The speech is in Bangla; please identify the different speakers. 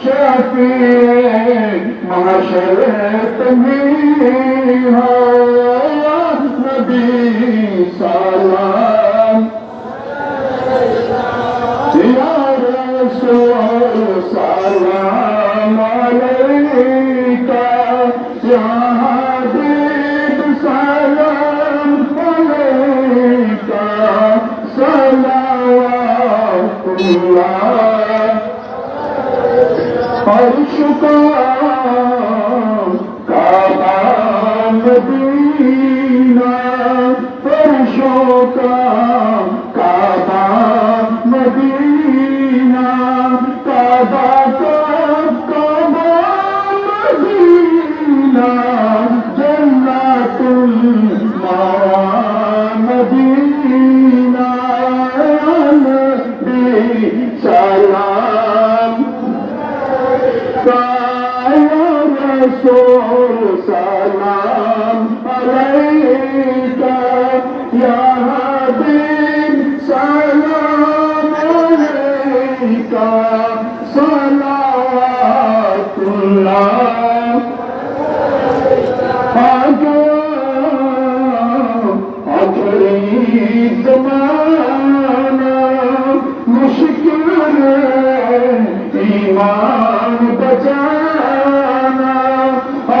Speaker 1: শফি মাসরে তুমি নবী সালাম ইয়া রাসূল সালাম আলাইকা ইয়া হাবিব সালাম আলাইকা সালাওয়াতুল্লাহ فرشوكا रसूल सलाम अलैका या हबीब सलाम अलैका सलावतुल्लाह आगे आखिरी जमाना मुश्किल है ईमान बचाना